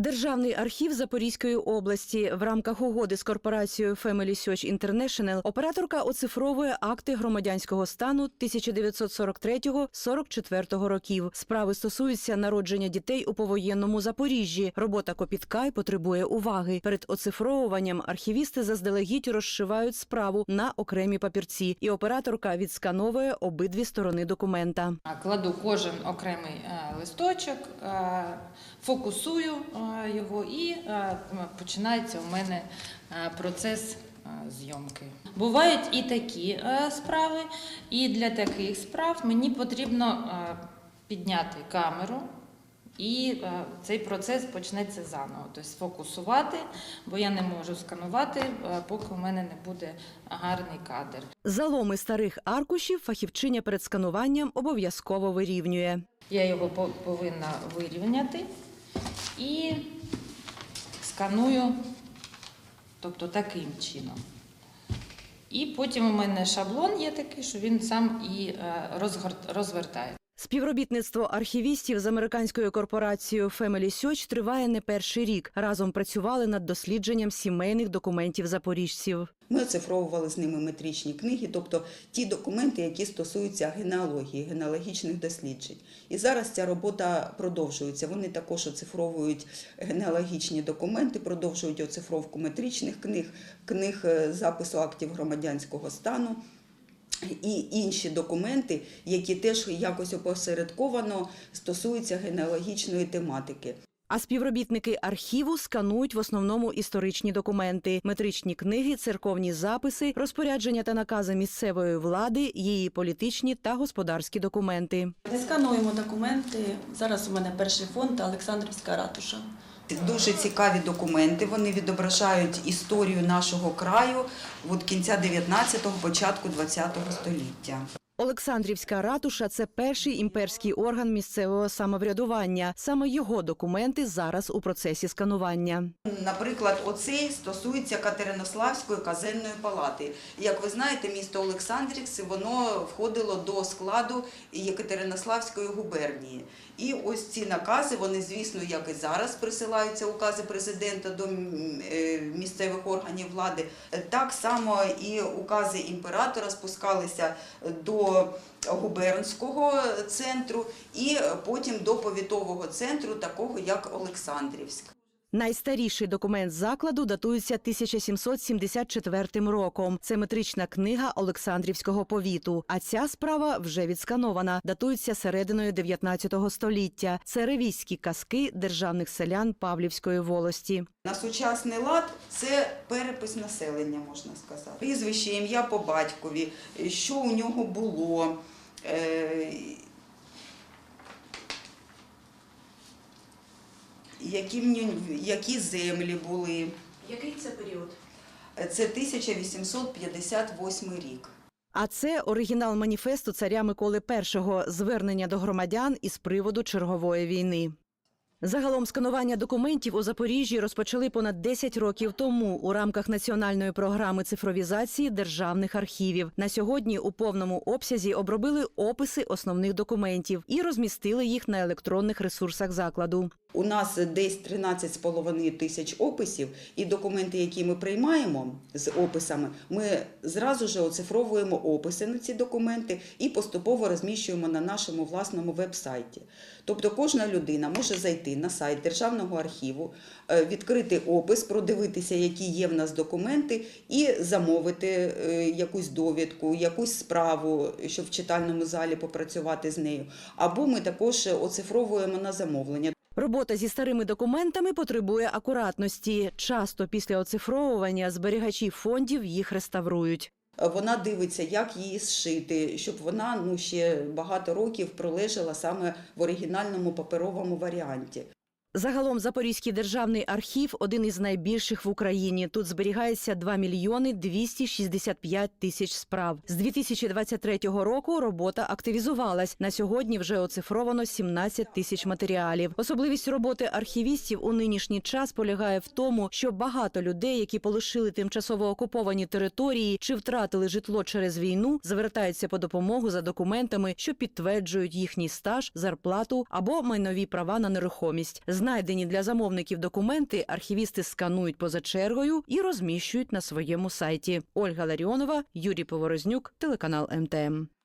Державний архів Запорізької області в рамках угоди з корпорацією Family Search International операторка оцифровує акти громадянського стану 1943-44 років. Справи стосуються народження дітей у повоєнному Запоріжжі. Робота копітка й потребує уваги. Перед оцифровуванням архівісти заздалегідь розшивають справу на окремі папірці, і операторка відскановує обидві сторони документа. Кладу кожен окремий е, листочок, е, фокусую е, його і е, починається у мене е, процес е, зйомки. Бувають і такі справи, і для таких справ мені потрібно підняти камеру. І цей процес почнеться заново, тобто сфокусувати, бо я не можу сканувати, поки у мене не буде гарний кадр. Заломи старих аркушів фахівчиня перед скануванням обов'язково вирівнює. Я його повинна вирівняти і сканую, тобто таким чином. І потім у мене шаблон є такий, що він сам і е, розгорт- розвертає. Співробітництво архівістів з американською корпорацією Family Search триває не перший рік. Разом працювали над дослідженням сімейних документів запоріжців. Ми оцифровували з ними метричні книги, тобто ті документи, які стосуються генеалогії, генеалогічних досліджень. І зараз ця робота продовжується. Вони також оцифровують генеалогічні документи, продовжують оцифровку метричних книг, книг е, запису актів громадянського стану. І інші документи, які теж якось опосередковано стосуються генеалогічної тематики. А співробітники архіву сканують в основному історичні документи, метричні книги, церковні записи, розпорядження та накази місцевої влади, її політичні та господарські документи. Скануємо документи. Зараз у мене перший фонд Олександрівська ратуша. Дуже цікаві документи. Вони відображають історію нашого краю від кінця 19-го, початку 20-го століття. Олександрівська ратуша це перший імперський орган місцевого самоврядування. Саме його документи зараз у процесі сканування. Наприклад, оцей стосується Катеринославської казенної палати. Як ви знаєте, місто Олександрівці воно входило до складу Єкатеринославської губернії. І ось ці накази, вони, звісно, як і зараз присилаються укази президента до е, місцевих органів влади. Так само і укази імператора спускалися до губернського центру і потім до повітового центру, такого як Олександрівськ. Найстаріший документ закладу датується 1774 роком. Це метрична книга Олександрівського повіту. А ця справа вже відсканована. Датується серединою 19 століття. Це ревізькі казки державних селян Павлівської волості. На сучасний лад це перепис населення, можна сказати. Прізвище, ім'я по батькові, що у нього було. Які, які землі були. Який це період? Це 1858 рік. А це оригінал маніфесту царя Миколи І звернення до громадян із приводу чергової війни. Загалом сканування документів у Запоріжжі розпочали понад 10 років тому у рамках національної програми цифровізації державних архівів. На сьогодні у повному обсязі обробили описи основних документів і розмістили їх на електронних ресурсах закладу. У нас десь 13,5 тисяч описів, і документи, які ми приймаємо з описами, ми зразу ж оцифровуємо описи на ці документи і поступово розміщуємо на нашому власному веб-сайті. Тобто кожна людина може зайти на сайт Державного архіву, е, відкрити опис, продивитися, які є в нас документи, і замовити е, якусь довідку, якусь справу, щоб в читальному залі попрацювати з нею. Або ми також оцифровуємо на замовлення. Робота зі старими документами потребує акуратності. Часто після оцифровування зберігачі фондів їх реставрують. Вона дивиться, як її зшити, щоб вона ну ще багато років пролежала саме в оригінальному паперовому варіанті. Загалом Запорізький державний архів один із найбільших в Україні. Тут зберігається 2 мільйони 265 тисяч справ. З 2023 року робота активізувалась. На сьогодні вже оцифровано 17 тисяч матеріалів. Особливість роботи архівістів у нинішній час полягає в тому, що багато людей, які полишили тимчасово окуповані території чи втратили житло через війну, звертаються по допомогу за документами, що підтверджують їхній стаж, зарплату або майнові права на нерухомість. Знайдені для замовників документи архівісти сканують поза чергою і розміщують на своєму сайті. Ольга Ларіонова, Юрій Поворознюк, телеканал МТМ.